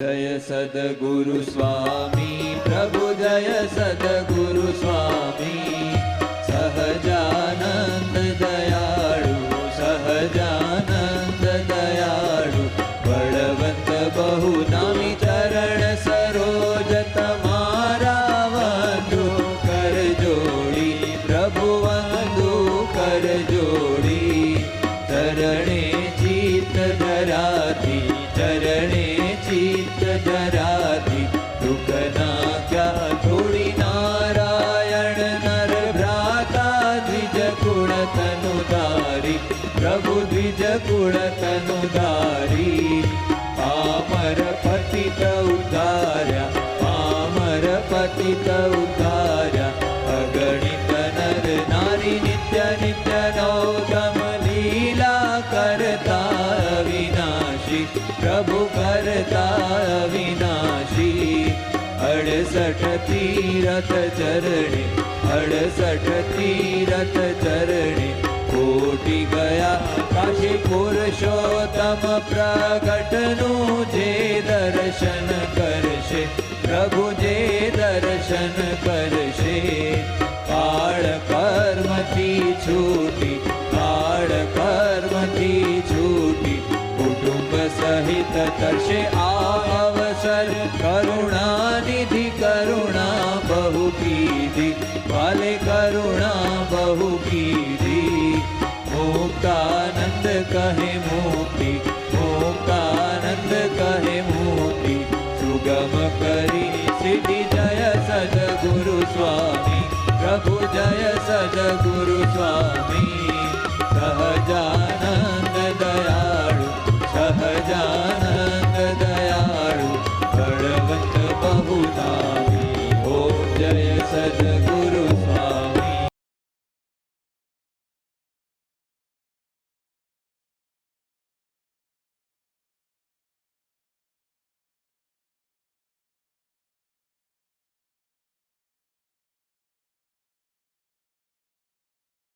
જય સદગુરુ સ્વામી પ્રભુ જય સદગુરુ સ્વામી સહજાનંદ દયાળુ સહજાનંદ દયાળુ બળવંત બહુ નામી ચરણ સરોજ તમારા વંદુ કરજોડી પ્રભુ વંદુ કર क्याुडि नारायण नर भ्राता धिज तुणनु प्रभु धिज पुर तनुधारी आमर पति तव धार आमर पति तव धार अगणितनी नित्य नित्यनो दमीला करता विनाश प्रभु करता विनाश અડસઠ તીરથ ચરણે, અડસઠ તીરથ ચરણે, કોટી ગયા કાશી પુરુષોત્તમ પ્રગટનું જે દર્શન કરશે, પ્રભુ જે દર્શન કરશે. કાળ કર્મથી છૂટી કાળ કર્મથી છૂટી, કુટુંબ સહિત કરશે આ અવસર. કરુણા कीधी वाले करुणा बहु कीधी मुक्तानंद कहे मोती मुक्तानंद कहे मोती सुगम करी सिद्धि जय सदगुरु स्वामी, प्रभु जय सदगुरु स्वामी। सहजानंद दयालु सहजानंद दयालु भगवत बहुनामी जय सद्गुरु